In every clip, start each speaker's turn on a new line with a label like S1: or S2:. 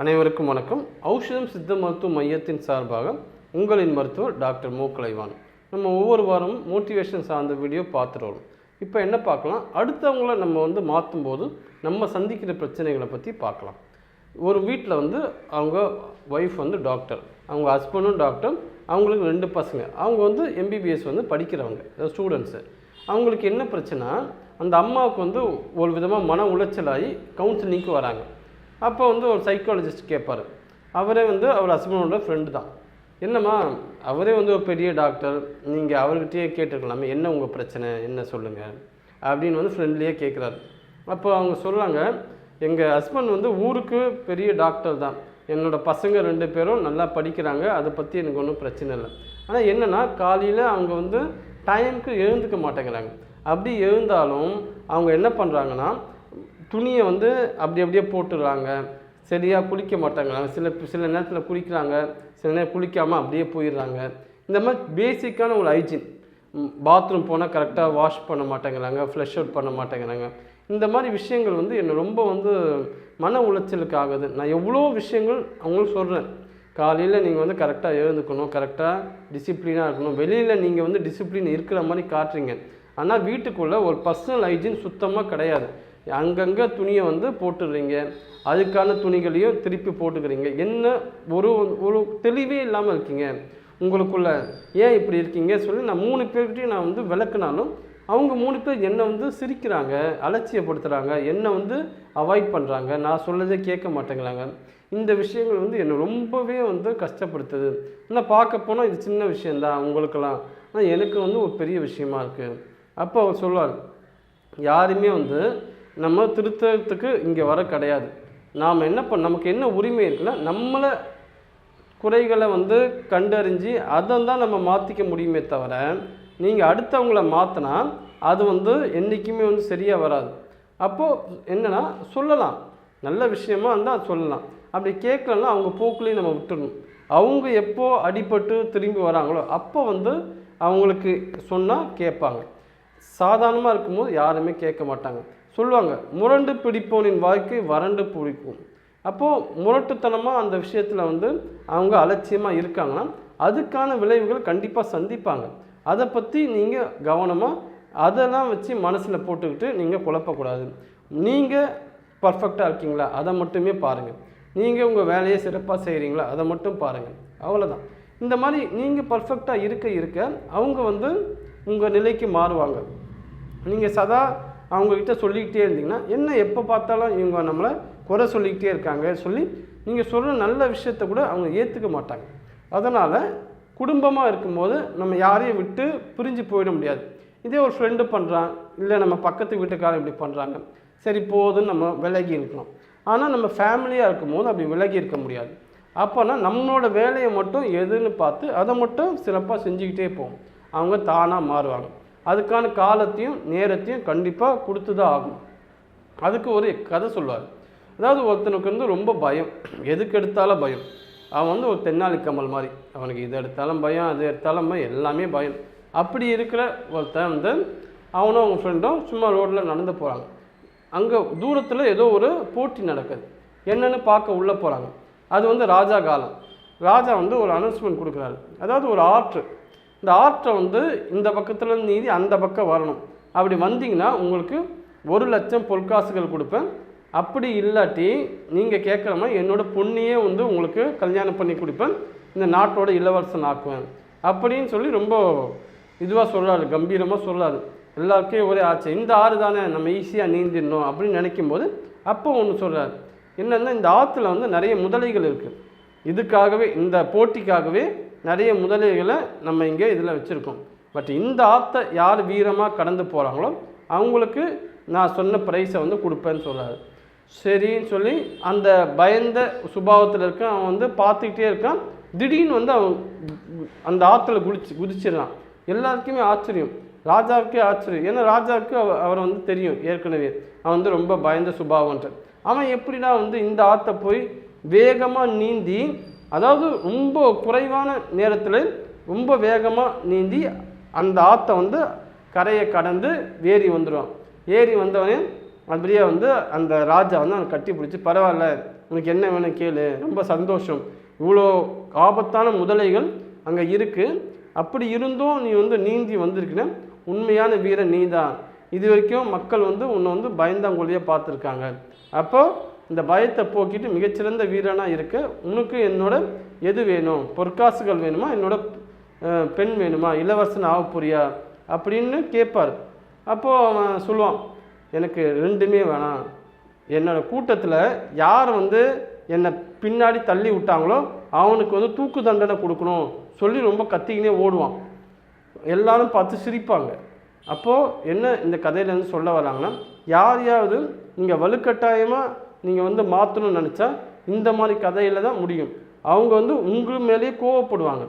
S1: அனைவருக்கும் வணக்கம். ஔஷதம் சித்த மருத்துவ மையத்தின் சார்பாக உங்களின் மருத்துவர் டாக்டர் மு. கலைவான் நம்ம ஒவ்வொரு வாரமும் மோட்டிவேஷன் சார்ந்த வீடியோ பார்த்துட்டு வரோம். இப்போ என்ன பார்க்கலாம்? அடுத்தவங்கள நம்ம வந்து மாற்றும் போது நம்ம சந்திக்கிற பிரச்சனைகளை பற்றி பார்க்கலாம். ஒரு வீட்டில் வந்து அவங்க ஒய்ஃப் வந்து டாக்டர் அவங்க ஹஸ்பண்டும் டாக்டர் அவங்களுக்கு ரெண்டு பசங்க. அவங்க வந்து எம்பிபிஎஸ் வந்து படிக்கிறவங்க ஸ்டூடெண்ட்ஸு அவங்களுக்கு என்ன பிரச்சனை அந்த அம்மாவுக்கு வந்து ஒரு விதமாக மன உளைச்சலாகி கவுன்சிலிங்க்கு வராங்க. அப்போ வந்து ஒரு சைக்காலஜிஸ்ட் கேட்பார் அவரே வந்து அவர் ஹஸ்பண்டோட ஃப்ரெண்டு தான். என்னம்மா அவரே வந்து ஒரு பெரிய டாக்டர் நீங்கள் அவர்கிட்டயே கேட்டுருக்கலாமே என்ன உங்கள் பிரச்சனை என்ன சொல்லுங்கள் அப்படின்னு வந்து ஃப்ரெண்ட்லியே கேட்குறாரு அப்போ அவங்க சொல்கிறாங்க எங்கள் ஹஸ்பண்ட் வந்து ஊருக்கு பெரிய டாக்டர் தான். என்னோட பசங்க ரெண்டு பேரும் நல்லா படிக்கிறாங்க அதை பற்றி எனக்கு ஒன்றும் பிரச்சனை இல்லை. ஆனால் என்னென்னா காலையில் அவங்க வந்து டைமுக்கு எழுந்துக்க மாட்டேங்கிறாங்க. அப்படி எழுந்தாலும் அவங்க என்ன பண்ணுறாங்கன்னா துணியை வந்து அப்படி அப்படியே போட்டுடுறாங்க. சரியாக குளிக்க மாட்டேங்கிறாங்க சில சில நேரத்தில் குளிக்கிறாங்க. சில நேரம் குளிக்காமல் அப்படியே போயிடுறாங்க. இந்த மாதிரி பேசிக்கான ஒரு ஹைஜீன் பாத்ரூம் போனால் கரெக்டாக வாஷ் பண்ண மாட்டேங்கிறாங்க. ஃப்ளஷ் அவுட் பண்ண மாட்டேங்கிறாங்க. இந்த மாதிரி விஷயங்கள் வந்து என்னை ரொம்ப வந்து மன உளைச்சலுக்கு ஆகுது. நான் எவ்வளோ விஷயங்கள் அவங்களுக்கு சொல்கிறேன் காலையில் நீங்கள் வந்து கரெக்டாக எழுந்துக்கணும். கரெக்டாக டிசிப்ளினாக இருக்கணும். வெளியில் நீங்கள் வந்து டிசிப்ளின் இருக்கிற மாதிரி காட்டுறீங்க. ஆனால் வீட்டுக்குள்ளே ஒரு பர்சனல் ஹைஜீன் சுத்தமாக கிடையாது. அங்கங்கே துணியை வந்து போட்டுடுறீங்க. அதுக்கான துணிகளையும் திருப்பி போட்டுக்கிறீங்க. என்ன ஒரு ஒரு தெளிவே இல்லாமல் இருக்கீங்க. உங்களுக்குள்ள ஏன் இப்படி இருக்கீங்க சொல்லி நான் மூணு பேர்கிட்டையும் நான் வந்து விளக்குனாலும் அவங்க மூணு பேர் என்னை வந்து சிரிக்கிறாங்க அலட்சியப்படுத்துகிறாங்க என்னை வந்து அவாய்ட் பண்ணுறாங்க நான் சொல்லதே கேட்க மாட்டேங்கிறாங்க. இந்த விஷயங்கள் வந்து என்னை ரொம்பவே வந்து கஷ்டப்படுத்துது. ஆனால் பார்க்க போனால் இது சின்ன விஷயந்தான் உங்களுக்கெல்லாம். ஆனால் எனக்கு வந்து ஒரு பெரிய விஷயமா இருக்குது அப்போ அவர் சொல்லுவார் யாருமே வந்து நம்ம திருத்தத்துக்கு இங்கே வர கிடையாது. நாம் என்ன பண்ண நமக்கு என்ன உரிமை இருக்குன்னா நம்மளை குறைகளை வந்து கண்டறிஞ்சு அதை தான் நம்ம மாற்றிக்க முடியுமே தவிர நீங்கள் அடுத்தவங்கள மாற்றினா அது வந்து என்றைக்குமே வந்து சரியாக வராது. அப்போது என்னென்னா சொல்லலாம். நல்ல விஷயமா இருந்தால் சொல்லலாம். அப்படி கேட்கலன்னா அவங்க போக்குலேயும் நம்ம விட்டுடணும் அவங்க எப்போ அடிபட்டு திரும்பி வராங்களோ அப்போ வந்து அவங்களுக்கு சொன்னால் கேட்பாங்க. சாதாரணமாக இருக்கும்போது யாருமே கேட்க மாட்டாங்க. சொல்லுவாங்க முரண்டு பிடிப்பவனின் வாழ்க்கை வறண்டு பிடிக்கும். அப்போது முரட்டுத்தனமாக அந்த விஷயத்தில் வந்து அவங்க அலட்சியமாக இருக்காங்கன்னா அதுக்கான விளைவுகள் கண்டிப்பாக சந்திப்பாங்க. அதை பற்றி நீங்கள் கவனமாக அதெல்லாம் வச்சு மனசில் போட்டுக்கிட்டு நீங்கள் குழப்பக்கூடாது. நீங்கள் பர்ஃபெக்டாக இருக்கீங்களா? அதை மட்டுமே பாருங்கள் நீங்கள் உங்கள் வேலையை சிறப்பாக செய்கிறீங்களா அதை மட்டும் பாருங்கள் அவ்வளோதான் இந்த மாதிரி நீங்கள் பர்ஃபெக்டாக இருக்க இருக்க அவங்க வந்து உங்கள் நிலைக்கு மாறுவாங்க. நீங்கள் சதா அவங்கக்கிட்ட சொல்லிக்கிட்டே இருந்தீங்கன்னா என்ன எப்போ பார்த்தாலும் இவங்க நம்மளை குறை சொல்லிக்கிட்டே இருக்காங்க சொல்லி நீங்கள் சொல்கிற நல்ல விஷயத்த கூட அவங்க ஏற்றுக்க மாட்டாங்க. அதனால் குடும்பமாக இருக்கும்போது நம்ம யாரையும் விட்டு பிரிஞ்சு போயிட முடியாது. இதே ஒரு ஃப்ரெண்டு பண்ணுறான் இல்லை நம்ம பக்கத்து வீட்டுக்காரன் இப்படி பண்ணுறாங்க சரி போதுன்னு நம்ம விலகி இருக்கலாம். ஆனால் நம்ம ஃபேமிலியாக இருக்கும்போது அப்படி விலகி இருக்க முடியாது. அப்போனா நம்மளோட வேலையை மட்டும் எதுன்னு பார்த்து அதை மட்டும் சிறப்பாக செஞ்சுக்கிட்டே போவோம் அவங்க தானாக மாறுவாங்க. அதுக்கான காலத்தையும் நேரத்தையும் கண்டிப்பாக கொடுத்து தான் ஆகும் அதுக்கு ஒரு கதை சொல்லுவார். அதாவது ஒருத்தனுக்கு வந்து ரொம்ப பயம். எதுக்கு எடுத்தாலும் பயம். அவன் வந்து ஒரு தென்னாலி கமல் மாதிரி. அவனுக்கு இது எடுத்தாலும் பயம் அது எடுத்தாலும் பயம் எல்லாமே பயம். அப்படி இருக்கிற ஒருத்தன் வந்து அவனும் அவங்க ஃப்ரெண்டும் சும்மா ரோட்டில் நடந்து போகிறாங்க அங்கே தூரத்தில் ஏதோ ஒரு போட்டி நடக்குது. என்னென்னு பார்க்க உள்ளே போகிறாங்க அது வந்து ராஜா காலம். ராஜா வந்து ஒரு அனௌன்ஸ்மெண்ட் கொடுக்குறாரு. அதாவது ஒரு ஆற்று இந்த ஆற்றை வந்து இந்த பக்கத்தில் நீதி அந்த பக்கம் வரணும். அப்படி வந்தீங்கன்னா உங்களுக்கு ஒரு லட்சம் பொற்காசுகள் கொடுப்பேன். அப்படி இல்லாட்டி நீங்கள் கேட்குற மாதிரி என்னோட பொண்ணையே வந்து உங்களுக்கு கல்யாணம் பண்ணி கொடுப்பேன். இந்த நாட்டோட இளவரசன் ஆக்குவேன். அப்படின்னு சொல்லி ரொம்ப இதுவாக சொல்கிறாரு கம்பீரமாக சொல்கிறாரு எல்லாருக்கும் ஒரே ஆச்சு. இந்த ஆறு தானே நம்ம ஈஸியாக நீந்திடணும் அப்படின்னு நினைக்கும் போது அப்போ ஒன்று சொல்கிறார் என்னென்னா இந்த ஆற்றுல வந்து நிறைய முதலைகள் இருக்குது இதுக்காகவே இந்த போட்டிக்காகவே நிறைய முதலீடுகளை நம்ம இங்கே இதில் வச்சுருக்கோம். பட் இந்த ஆற்றை யார் வீரமாக கடந்து போகிறாங்களோ அவங்களுக்கு நான் சொன்ன ப்ரைஸை வந்து கொடுப்பேன்னு சொல்கிறாரு சரின்னு சொல்லி அந்த பயந்த சுபாவத்தில் இருக்க அவன் வந்து பார்த்துக்கிட்டே இருக்கான். திடீர்னு வந்து அவன் அந்த ஆற்றுல குதிச்சு குதிச்சிடறான் எல்லாருக்குமே ஆச்சரியம். ராஜாவுக்கே ஆச்சரியம். ஏன்னா ராஜாவுக்கு அவ- அவர் வந்து தெரியும் ஏற்கனவே. அவன் வந்து ரொம்ப பயந்த சுபாவன்ற அவன் எப்படின்னா வந்து இந்த ஆற்றை போய் வேகமாக நீந்தி அதாவது ரொம்ப குறைவான நேரத்தில் ரொம்ப வேகமாக நீந்தி அந்த ஆற்றை வந்து கரையை கடந்து ஏறி வந்துடும் ஏறி வந்தவனே அப்படியே வந்து அந்த ராஜா வந்து அவனை கட்டி பிடிச்சி பரவாயில்ல உனக்கு என்ன வேணும் கேளு ரொம்ப சந்தோஷம். இவ்வளோ ஆபத்தான முதலைகள் அங்கே இருக்குது அப்படி இருந்தும் நீ வந்து நீந்தி வந்திருக்கின உண்மையான வீரன் நீ தான் இது வரைக்கும் மக்கள் வந்து உன்னை வந்து பயந்தாங்கொழியாக பார்த்துருக்காங்க. அப்போது இந்த பயத்தை போக்கிட்டு மிகச்சிறந்த வீரனாக இருக்க உனக்கு என்னோட எது வேணும்? பொற்காசுகள் வேணுமா? என்னோட பெண் வேணுமா? இளவரசன் ஆகப்போறியா அப்படின்னு கேட்பார் அப்போது அவன் சொல்லுவான் எனக்கு ரெண்டுமே வேணாம். என்னோட கூட்டத்தில் யார் வந்து என்னை பின்னாடி தள்ளி விட்டாங்களோ அவனுக்கு வந்து தூக்கு தண்டனை கொடுக்கணும். சொல்லி ரொம்ப கத்திக்கினே ஓடுவான். எல்லாரும் பார்த்து சிரிப்பாங்க. அப்போது என்ன இந்த கதையிலேருந்து சொல்ல வராங்கன்னா யாரையாவது நீங்கள் வலுக்கட்டாயமாக நீங்கள் வந்து மாற்றணும்னு நினச்சா இந்த மாதிரி கதையில் தான் முடியும். அவங்க வந்து உங்கள் மேலேயே கோவப்படுவாங்க.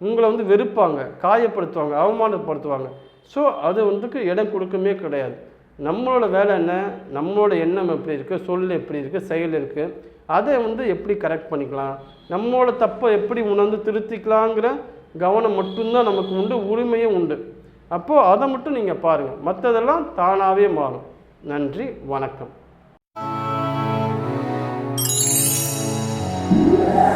S1: உங்களை வந்து வெறுப்பாங்க காயப்படுத்துவாங்க அவமானப்படுத்துவாங்க. ஸோ அது வந்துக்கு இடம் கொடுக்கவே கிடையாது. நம்மளோட வேலை என்ன? நம்மளோட எண்ணம் எப்படி இருக்குது சொல் எப்படி இருக்குது செயல் இருக்குது அதை வந்து எப்படி கரெக்ட் பண்ணிக்கலாம்? நம்மளோட தப்பை எப்படி உணர்ந்து திருத்திக்கலாங்கிற கவனம் மட்டும்தான் நமக்கு உண்டு உரிமையும் உண்டு. அப்போது அதை மட்டும் நீங்கள் பாருங்கள் மற்றதெல்லாம் தானாகவே மாறும். நன்றி வணக்கம். Yeah.